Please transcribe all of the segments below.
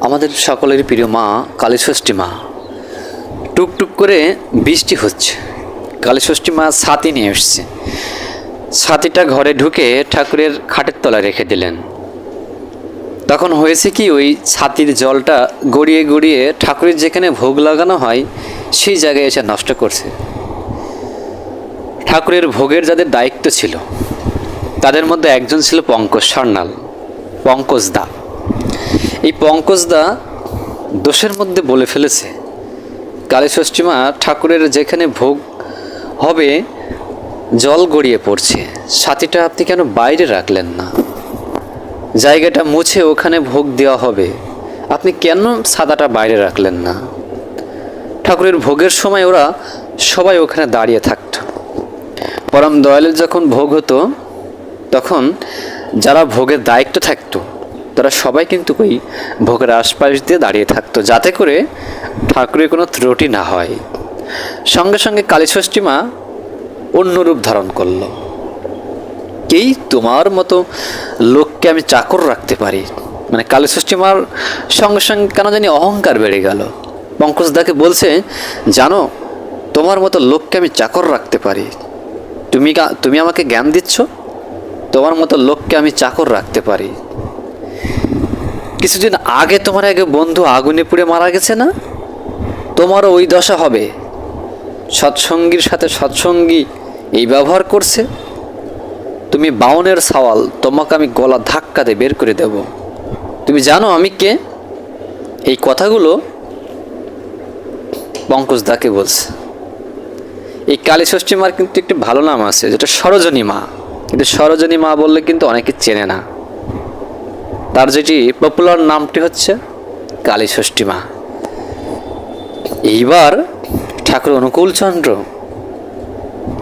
আমাদের সকলের প্রিয় মা, কালীষষ্ঠী মা। টুকটুক করে বৃষ্টি হচ্ছে। কালীষষ্ঠী মা ছাতি নিয়ে এসছে। ছাতিটা ঘরে ঢুকে ঠাকুরের খাটের তলায় রেখে দিলেন। তখন হয়েছে কি, ওই ছাতির জলটা গড়িয়ে গড়িয়ে ঠাকুরের যেখানে ভোগ লাগানো হয়, সেই জায়গায় এসে নষ্ট করছে। ঠাকুরের ভোগের যাদের দায়িত্ব ছিল, তাদের মধ্যে একজন ছিল পঙ্কজ সার্নাল পঙ্কজ দা। এই পঙ্কজ দা দোষের মধ্যে বলে ফেলেছে। কালীষষ্ঠী মা ঠাকুরের যেখানে ভোগ হবে, জল গড়িয়ে পড়ছে। সাথীটা আপনি কেন বাইরে রাখলেন না? জায়গাটা মুছে ওখানে ভোগ দেওয়া হবে। আপনি কেন সাদাটা বাইরে রাখলেন না? ঠাকুরের ভোগের সময় ওরা সবাই ওখানে দাঁড়িয়ে থাকত। পরম দয়ালের যখন ভোগ হতো, তখন যারা ভোগের দায়িত্ব থাকতো তারা সবাই কিন্তু ওই ভোগের আশপাশ দিয়ে দাঁড়িয়ে থাকতো, যাতে করে ঠাকুরের কোনো ত্রুটি না হয়। সঙ্গে সঙ্গে কালীষষ্ঠী মা অন্য রূপ ধারণ করল। কেই তোমার মতো লোককে আমি চাকর রাখতে পারি? মানে কালীষষ্ঠী মার সঙ্গে সঙ্গে কেন জানি অহংকার বেড়ে গেল। পঙ্কজদাকে বলছে, জানো, তোমার মতো লোককে আমি চাকর রাখতে পারি। তুমি তুমি আমাকে জ্ঞান দিচ্ছ? তোমার মতো লোককে আমি চাকর রাখতে পারি। কিছুদিন আগে তোমার এক বন্ধু আগুনে পুড়ে মারা গেছে না? তোমারও ওই দশা হবে। সৎসঙ্গীর সাথে সৎসঙ্গী এই ব্যবহার করছে। তুমি বাউনের সওয়াল, তোমাকে আমি গলা ধাক্কা দিয়ে বের করে দেব। তুমি জানো আমি কে? এই কথাগুলো পঙ্কজ দাকে বলছে। এই কালীষষ্ঠী মার কিন্তু একটি ভালো নাম আছে, যেটা সরোজনী মা। কিন্তু সরোজনী মা বললে কিন্তু অনেকে চেনে না। তার যেটি পপুলার নামটি হচ্ছে কালীষষ্ঠী মা। এইবার ঠাকুর অনুকূলচন্দ্র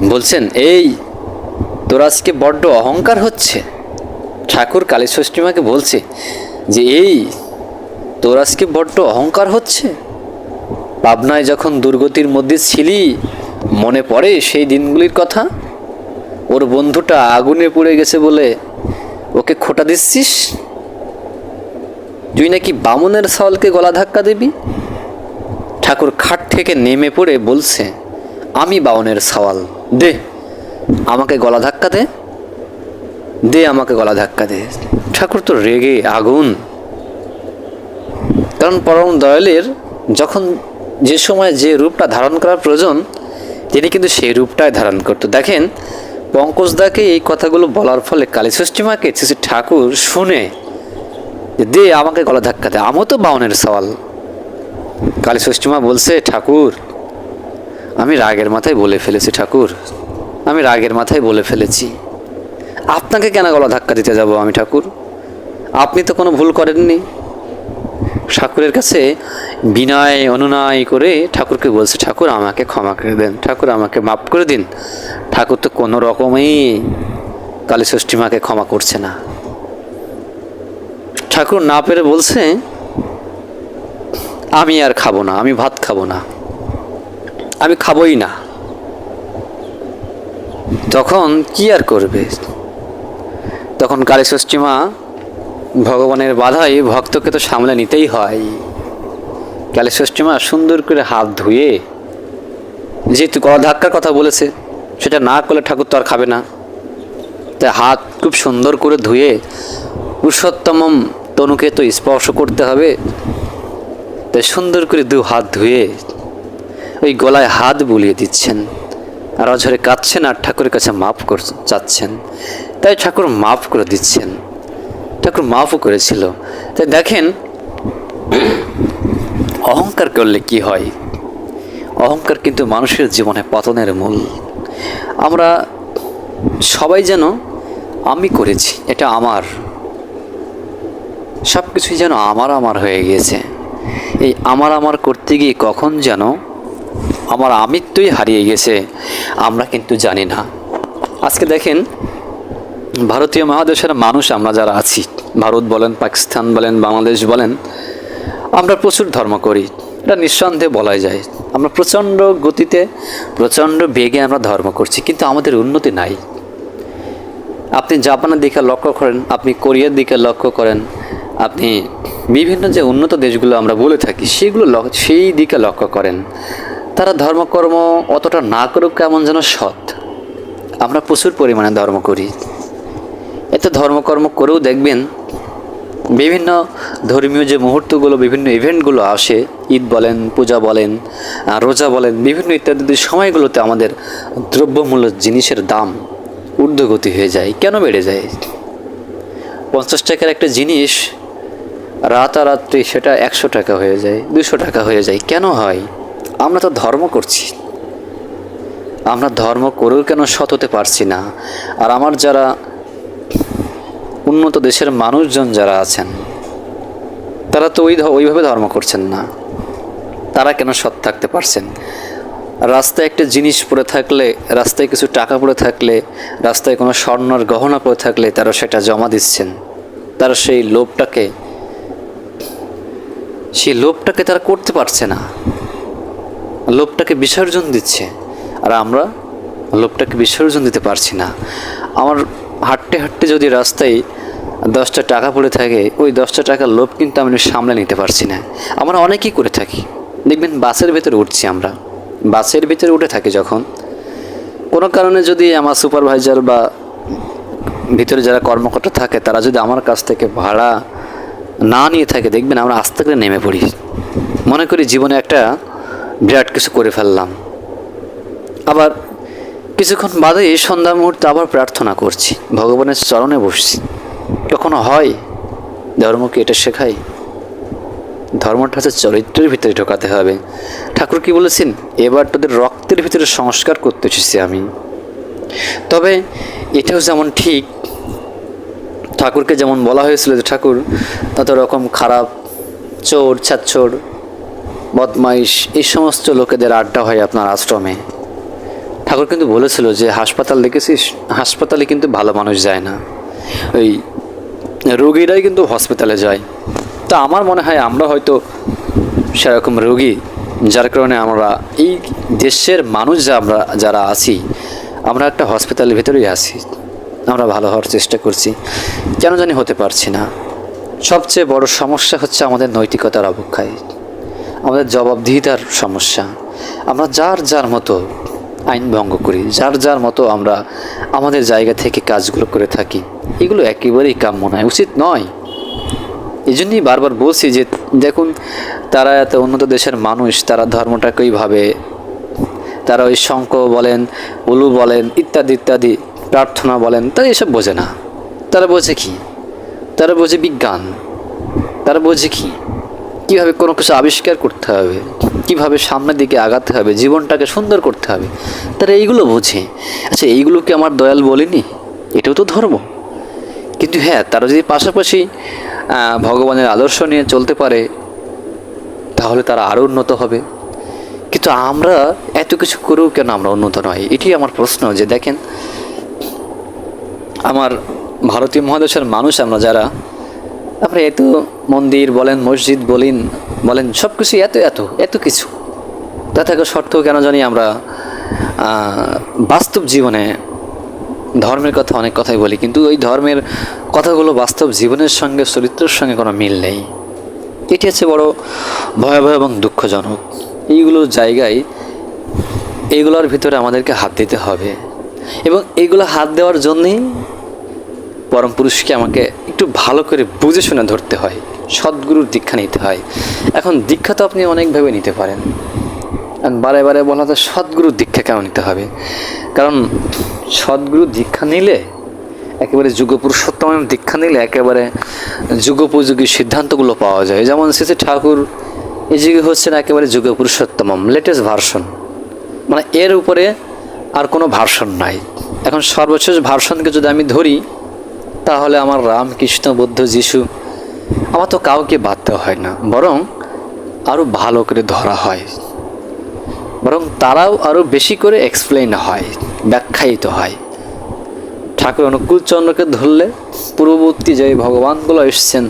বলছেন, এই, তোর আজকে বড্ড অহংকার হচ্ছে। ঠাকুর কালীষষ্ঠী মাকে বলছে, যে এই, তোর আজকে বড্ড অহংকার হচ্ছে? পাবনায় যখন দুর্গতির মধ্যে ছিলি, মনে পড়ে সেই দিনগুলির কথা? ওর বন্ধুটা আগুনে পুড়ে গেছে বলে ওকে খোটা দিচ্ছিস? তুই নাকি বামনের সাওয়ালকে গলা ধাক্কা দিবি? ঠাকুর খাট থেকে নেমে পড়ে বলছে, আমি বামনের সাওয়াল দে, আমাকে গলা ধাক্কা দে। দে, আমাকে গলা ধাক্কা দে। ঠাকুর তো রেগে আগুন। কারণ পরম দয়ালের যখন যে সময় যে রূপটা ধারণ করার প্রয়োজন, তিনি কিন্তু সেই রূপটাই ধারণ করতো। দেখেন পঙ্কজদাকে এই কথাগুলো বলার ফলে কালীষষ্ঠী মাকে শ্রী ঠাকুর শুনে দে, আমাকে গলা ধাক্কা দে। আমিও তো বাউনের সওয়াল। কালীষষ্ঠী মা বলছে, ঠাকুর, আমি রাগের মাথায় বলে ফেলেছি, ঠাকুর। আমি রাগের মাথায় বলে ফেলেছি। আপনাকে কেন গলা ধাক্কা দিতে যাব আমি, ঠাকুর? আপনি তো কোনো ভুল করেননি। ঠাকুরের কাছে বিনয়, অনুনয় করে ঠাকুরকে বলছে, ঠাকুর, আমাকে ক্ষমা করে দেন। ঠাকুর, আমাকে মাফ করে দিন। ঠাকুর তো কোনো রকমেই কালী ষষ্ঠীমাকে ক্ষমা করছে না। ঠাকুর না পেরে বলছে, আমি আর খাব না, আমি ভাত খাব না, আমি খাবোই না। তখন কি আর করবে? তখন কালীষষ্ঠী মা ভগবানের বাধাই ভক্তকে তো সামলে নিতেই হয়। কালীষষ্ঠী মা সুন্দর করে হাত ধুয়ে যেহেতু গলা ধাক্কার কথা বলেছে, সেটা না করলে ঠাকুর তো আর খাবে না। তাই হাত খুব সুন্দর করে ধুয়ে পুরুষোত্তম তনুকে তো স্পর্শ করতে হবে। তাই সুন্দর করে দু হাত ধুয়ে ওই গলায় হাত বুলিয়ে দিচ্ছেন। আর অঝরে কাঁদছেন আর ঠাকুরের কাছে মাফ কর চাচ্ছেন। তাই ঠাকুর মাফ করে দিচ্ছেন। ঠাকুর মাফও করেছিল। তাই দেখেন, অহংকার করলে কি হয়? অহংকার কিন্তু মানুষের জীবনে পতনের মূল। আমরা সবাই যেন আমি করেছি, এটা আমার। সব কিছুই যেন আমার আমার হয়ে গিয়েছে। এই আমার আমার করতে গিয়ে কখন যেন আমার আমিত্বই হারিয়ে গেছে, আমরা কিন্তু জানি না। আজকে দেখেন, ভারতীয় মহাদেশের মানুষ আমরা যারা আছি, ভারত বলেন, পাকিস্তান বলেন, বাংলাদেশ বলেন, আমরা প্রচুর ধর্ম করি। এটা নিঃসন্দেহে বলাই যায়। আমরা প্রচণ্ড গতিতে, প্রচণ্ড বেগে আমরা ধর্ম করছি, কিন্তু আমাদের উন্নতি নাই। আপনি জাপানের দিকে লক্ষ্য করেন, আপনি কোরিয়ার দিকে লক্ষ্য করেন আপনি বিভিন্ন যে উন্নত দেশগুলো আমরা বলে থাকি, সেগুলো সেই দিকে লক্ষ্য করেন। তারা ধর্মকর্ম অতটা না করুক কেমন যেন সৎ। আমরা প্রচুর পরিমাণে ধর্ম করি। এতে ধর্মকর্ম করেও দেখবেন বিভিন্ন ধর্মীয় যে মুহূর্তগুলো, বিভিন্ন ইভেন্টগুলো আসে, ঈদ বলেন, পূজা বলেন রোজা বলেন, বিভিন্ন ইত্যাদি সময়গুলোতে আমাদের দ্রব্যমূল্য জিনিসের দাম ঊর্ধ্বগতি হয়ে যায়। কেন বেড়ে যায়? পঞ্চাশ টাকার একটা জিনিস রাতারাত্রি সেটা একশো টাকা হয়ে যায় দুশো টাকা হয়ে যায়। কেন হয়? আমরা তো ধর্ম করছি। আমরা ধর্ম করেও কেন সৎ হতে পারছি না? আর আমার যারা উন্নত দেশের মানুষজন যারা আছেন, তারা তো ওই ওইভাবে ধর্ম করছেন না। তারা কেন সৎ থাকতে পারছেন? রাস্তায় একটা জিনিস পড়ে থাকলে, রাস্তায় কিছু টাকা পড়ে থাকলে, রাস্তায় কোনো স্বর্ণর গহনা পড়ে থাকলে তারা সেটা জমা দিচ্ছেন। তারা সেই লোভটাকে সেই লোভটাকে তারা করতে পারছে না। লোভটাকে বিসর্জন দিচ্ছে। আর আমরা লোভটাকে বিসর্জন দিতে পারছি না। আমার হাঁটতে হাঁটতে যদি রাস্তায় দশটা টাকা পড়ে থাকে, ওই দশটা টাকার লোভ কিন্তু আমি সামলে নিতে পারছি না। আমরা অনেকেই করে থাকি। দেখবেন বাসের ভেতরে উঠছি আমরা। বাসের ভিতরে উঠে থাকি যখন। কোনো কারণে যদি আমার সুপারভাইজার বা ভিতরে যারা কর্মকর্তা থাকে, তারা যদি আমার কাছ থেকে ভাড়া না নিয়ে থাকে, দেখবেন আমরা আস্তে করে নেমে পড়ি। মনে করি জীবনে একটা বিরাট কিছু করে ফেললাম। আবার কিছুক্ষণ বাদে এই সন্ধ্যা মুহূর্তে আবার প্রার্থনা করছি, ভগবানের চরণে বসছি। কখনো হয়? ধর্মকে এটা শেখাই ধর্মটা হচ্ছে চরিত্রের ভিতরে ঢোকাতে হবে। ঠাকুর কি বলেছেন? এবার তোদের রক্তের ভিতরে সংস্কার করতে এসেছি আমি। তবে এটাও যেমন ঠিক ঠাকুরকে যেমন বলা হয়েছিল যে, ঠাকুর তত রকম খারাপ চোর ছাচ্চোর বদমাইশ, এই সমস্ত লোকেদের আড্ডা হয় আপনার আশ্রমে। ঠাকুর কিন্তু বলেছিল যে, হাসপাতাল দেখেছিস? হাসপাতালে কিন্তু ভালো মানুষ যায় না। ওই রোগীরাই কিন্তু হসপিটালে যায়। তো আমার মনে হয় আমরা হয়তো সেরকম রোগী, যার কারণে আমরা এই দেশের মানুষ যা আমরা, যারা আছি, আমরা একটা হসপিটালের ভিতরেই আছি। আমরা ভালো হওয়ার চেষ্টা করছি। কেন জানি হতে পারছি না। সবচেয়ে বড় সমস্যা হচ্ছে আমাদের নৈতিকতার অবক্ষয়। আমাদের জবাবদিহিতার সমস্যা। আমরা যার যার মতো আইন ভঙ্গ করি, যার যার মতো আমরা আমাদের জায়গা থেকে কাজগুলো করে থাকি। এগুলো একেবারেই কাম্য নয়, উচিত নয়। এই জন্যই বারবার বলছি যে, দেখুন, তারা এত উন্নত দেশের মানুষ, তারা ধর্মটাকেই ভাবে তারা ওই শঙ্খ বলেন, উলু বলেন, ইত্যাদি ইত্যাদি। প্রার্থনা বলেন, তারা এসব বোঝে না। তারা বোঝে কি? তারা বোঝে বিজ্ঞান। তারা বোঝে কি? কীভাবে কোনো কিছু আবিষ্কার করতে হবে? কীভাবে সামনের দিকে আগাতে হবে? জীবনটাকে সুন্দর করতে হবে? তারা এইগুলো বোঝে। আচ্ছা এইগুলো কি আমার দয়াল বলেনি? এটাও তো ধর্ম। কিন্তু হ্যাঁ তারা যদি পাশাপাশি ভগবানের আদর্শ নিয়ে চলতে পারে, তাহলে তারা আরও উন্নত হবে। কিন্তু আমরা এত কিছু করেও কেন আমরা উন্নত নয়? এটি আমার প্রশ্ন যে দেখেন আমার ভারতীয় মহাদেশের মানুষ আমরা যারা, আমরা এত মন্দির বলেন, মসজিদ বলেন বলেন সব কিছু এত এত এত কিছু। তা থাকা সত্ত্বেও কেন জানি আমরা বাস্তব জীবনে ধর্মের কথা অনেক কথাই বলি, কিন্তু ওই ধর্মের কথাগুলো বাস্তব জীবনের সঙ্গে, চরিত্রের সঙ্গে কোনো মিল নেই। এটি হচ্ছে বড় ভয়াবহ এবং দুঃখজনক। এইগুলো জায়গায়, এইগুলোর ভিতরে আমাদেরকে হাত দিতে হবে। এবং এইগুলো হাত দেওয়ার জন্যেই পরম পুরুষকে আমাকে একটু ভালো করে বুঝে শুনে ধরতে হয়, সদ্গুরুর দীক্ষা নিতে হয়। এখন দীক্ষা তো আপনি অনেকভাবে নিতে পারেন। বারে বারে বলা তো সদ্গুরুর দীক্ষা কেন নিতে হবে? কারণ সদ্গুরুর দীক্ষা নিলে, একেবারে যুগ পুরুষোত্তম দীক্ষা নিলে একেবারে যুগোপযোগী সিদ্ধান্তগুলো পাওয়া যায়। যেমন শ্রী ঠাকুর, এই যুগে হচ্ছেন একেবারে যুগ পুরুষোত্তম লেটেস্ট ভার্সন মানে এর উপরে আর কোনো ভার্সন নাই। এখন সর্বশেষ ভার্সনকে যদি আমি ধরি, তাহলে আমার রাম কৃষ্ণ বুদ্ধ যিশু আমার তো কাউকে দেওয়া হয় না, বরং আরও ভালো করে ধরা হয়। বরং তারাও আরও বেশি করে এক্সপ্লেন হয়, ব্যাখ্যায়িত হয়। ঠাকুর অনুকূল চন্দ্রকে ধরলে পূর্ববর্তী যে ভগবানগুলো এসেছেন,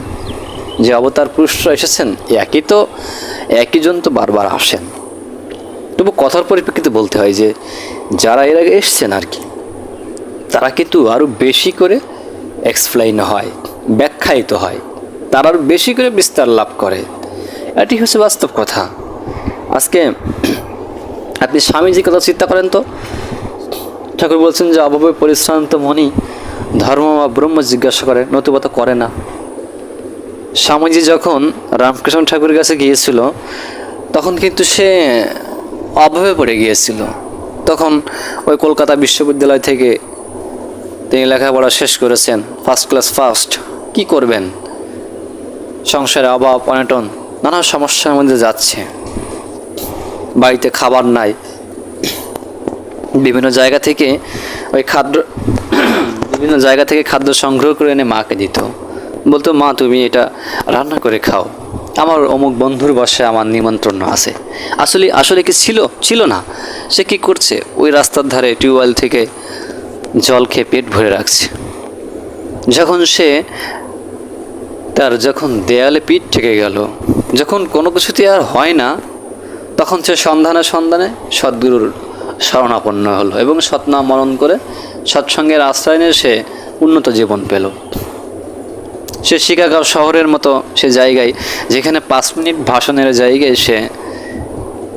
যে অবতার পুরুষরা এসেছেন, একই তো, একই জন তো বারবার আসেন। তবু কথার পরিপ্রেক্ষিতে বলতে হয় যে যারা এর আগে এসছেন আর কি, তারা কিন্তু আরও বেশি করে এক্সপ্লেইন হয়, ব্যাখ্যায়িত হয়। তারা আরও বেশি করে বিস্তার লাভ করে। এটি হচ্ছে বাস্তব কথা। আজকে আপনি স্বামীজির কথা চিন্তা করেন তো, ঠাকুর বলছেন যে অভাবে পরিশ্রান্ত মনি ধর্ম বা ব্রহ্ম জিজ্ঞাসা করে, নতুবা করে না। স্বামীজি যখন রামকৃষ্ণ ঠাকুরের কাছে গিয়েছিল, তখন কিন্তু সে অভাবে পড়ে গিয়েছিল। তখন ওই কলকাতা বিশ্ববিদ্যালয় থেকে তিনি লেখাপড়া শেষ করেছেন ফার্স্ট ক্লাস ফার্স্ট কি করবেন? সংসারে অভাব, অনটন, নানা সমস্যার মধ্যে যাচ্ছে। বাড়িতে খাবার নাই। বিভিন্ন জায়গা থেকে ওই খাদ্য, বিভিন্ন জায়গা থেকে খাদ্য সংগ্রহ করে এনে মাকে দিত। বলতো, মা, তুমি এটা রান্না করে খাও। আমার অমুক বন্ধুর বসে আমার নিমন্ত্রণ আছে। আসলে আসলে কি ছিল? ছিল না। সে কি করছে? ওই রাস্তার ধারে টিউবওয়েল থেকে জল খেয়ে পেট ভরে রাখছে। যখন সে তার যখন দেয়ালে পিঠ ঠেকে গেল, যখন কোনো কিছুতে আর হয় না, তখন সে সন্ধানে সন্ধানে সদ্গুরুর শরণাপন্ন হলো এবং সৎনাম মরণ করে সৎসঙ্গের আশ্রয় নিয়ে সে উন্নত জীবন পেল। সে শিকাগো শহরের মতো সে জায়গায়, যেখানে পাঁচ মিনিট ভাষণের জায়গায় সে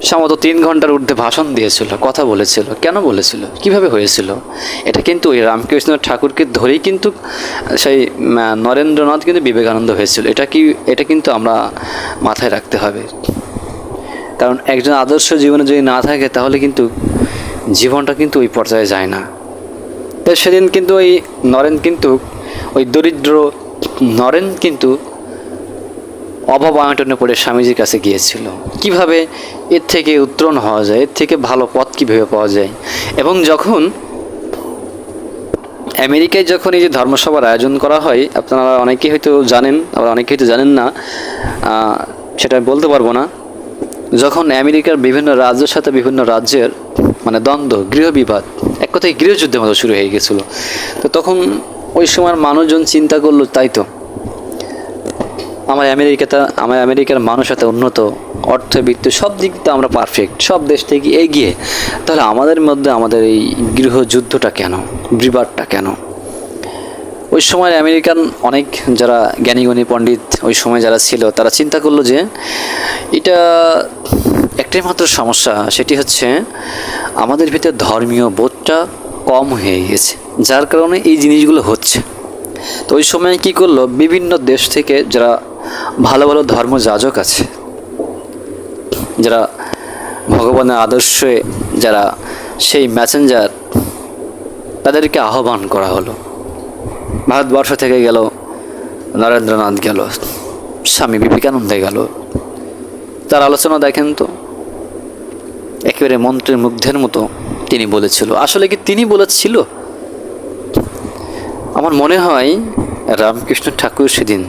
সম্ভবত তিন ঘণ্টার ঊর্ধ্বে ভাষণ দিয়েছিল, কথা বলেছিল। কেন বলেছিল? কীভাবে হয়েছিল? এটা কিন্তু ওই রামকৃষ্ণ ঠাকুরকে ধরেই কিন্তু সেই নরেন্দ্রনাথ কিন্তু বিবেকানন্দ হয়েছিল। এটা কি, এটা কিন্তু আমরা মাথায় রাখতে হবে। কারণ একজন আদর্শ জীবনে যদি না থাকে, তাহলে কিন্তু জীবনটা কিন্তু ওই পর্যায়ে যায় না। তো সেদিন কিন্তু ওই নরেন কিন্তু ওই দরিদ্র নরেন কিন্তু অভাব অনটনে পড়ে স্বামীজির কাছে গিয়েছিল। কীভাবে এর থেকে উত্তরণ হওয়া যায়, এর থেকে ভালো পথ কীভাবে পাওয়া যায়? এবং যখন আমেরিকায় যখন এই যে ধর্মসভার আয়োজন করা হয়, আপনারা অনেকেই হয়তো জানেন, আবার অনেকে হয়তো জানেন না সেটা আমি বলতে পারব না। যখন আমেরিকার বিভিন্ন রাজ্যের সাথে বিভিন্ন রাজ্যের মানে দ্বন্দ্ব, গৃহবিবাদ, এক কথায় গৃহযুদ্ধের মতো শুরু হয়ে গেছিল। তো তখন ওই সময় মানুষজন চিন্তা করল, তাই তো। আমার আমেরিকাতে, আমার আমেরিকার মানুষ এত উন্নত অর্থবিত্ত সব দিক দিয়ে আমরা পারফেক্ট সব দেশ থেকে এগিয়ে। তাহলে আমাদের মধ্যে আমাদের এই গৃহযুদ্ধটা কেন? বিবাদটা কেন? ওই সময় আমেরিকান অনেক যারা জ্ঞানীগণী, পণ্ডিত ওই সময় যারা ছিল, তারা চিন্তা করল যে এটা একটাই মাত্র সমস্যা, সেটি হচ্ছে আমাদের ভিতরে ধর্মীয় বোধটা কম হয়ে গেছে। যার কারণে এই জিনিসগুলো হচ্ছে। তো ওই সময় কি করল? বিভিন্ন দেশ থেকে যারা ভালো ভালো ধর্ম যাজক আছে, যারা ভগবানের আদর্শে যারা সেই ম্যাসেঞ্জার তাদেরকে আহ্বান করা হলো। ভারতবর্ষ থেকে গেল, নরেন্দ্রনাথ গেল, স্বামী বিবেকানন্দে গেল। তার আলোচনা দেখেন তো, একেবারে মন্ত্রের মুগ্ধের মতো তিনি বলেছিল। আসলে কি তিনি বলেছিল? আমার মনে হয় রামকৃষ্ণ ঠাকুর সেদিন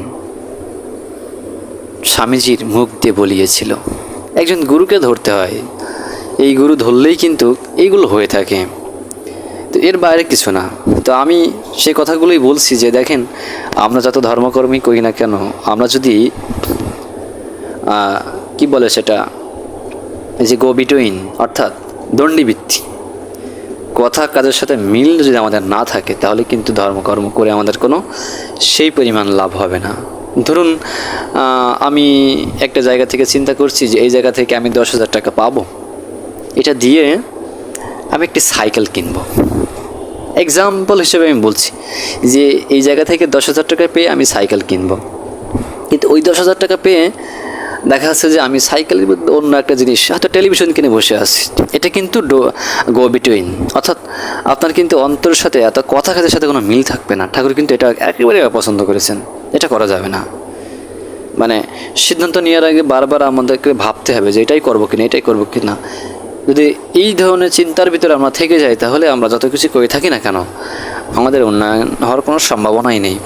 স্বামীজির মুখ দিয়ে বলিয়েছিল, একজন গুরুকে ধরতে হয়। এই গুরু ধরলেই কিন্তু এইগুলো হয়ে থাকে। তো এর বাইরে কিছু না। তো আমি সে কথাগুলোই বলছি যে, দেখেন, আমরা যত ধর্মকর্মী করি না কেন, আমরা যদি কি বলে সেটা যে গো বিটুইন অর্থাৎ দণ্ডীবৃত্তি কথা কাজের সাথে মিল যদি আমাদের না থাকে, তাহলে কিন্তু ধর্মকর্ম করে আমাদের কোনো সেই পরিমাণ লাভ হবে না। ধরুন আমি একটা জায়গা থেকে চিন্তা করছি যে এই জায়গা থেকে আমি দশ হাজার টাকা পাবো। এটা দিয়ে আমি একটি সাইকেল কিনবো। এক্সাম্পল হিসেবে আমি বলছি যে এই জায়গা থেকে দশ হাজার টাকা পেয়ে আমি সাইকেল কিনবো। কিন্তু ওই দশ হাজার টাকা পেয়ে দেখা যাচ্ছে যে আমি সাইকেলের মধ্যে অন্য একটা জিনিস, হয়তো টেলিভিশন কিনে বসে আছি। এটা কিন্তু গো বিটুইন অর্থাৎ আপনার কিন্তু অন্তরের সাথে এত কথা কাজের সাথে কোনো মিল থাকবে না। ঠাকুর কিন্তু এটা একেবারে পছন্দ করেছেন। এটা করা যাবে না। মানে সিদ্ধান্ত নেওয়ার আগে বারবার আমাদেরকে ভাবতে হবে যে এটাই করব কিনা, এটাই করব কিনা। যদি এই ধরনের চিন্তার ভিতরে আমরা থেকে যাই, তাহলে আমরা যত কিছু করে থাকি না কেন, আমাদের উন্নয়ন হওয়ার কোনো সম্ভাবনাই নেই।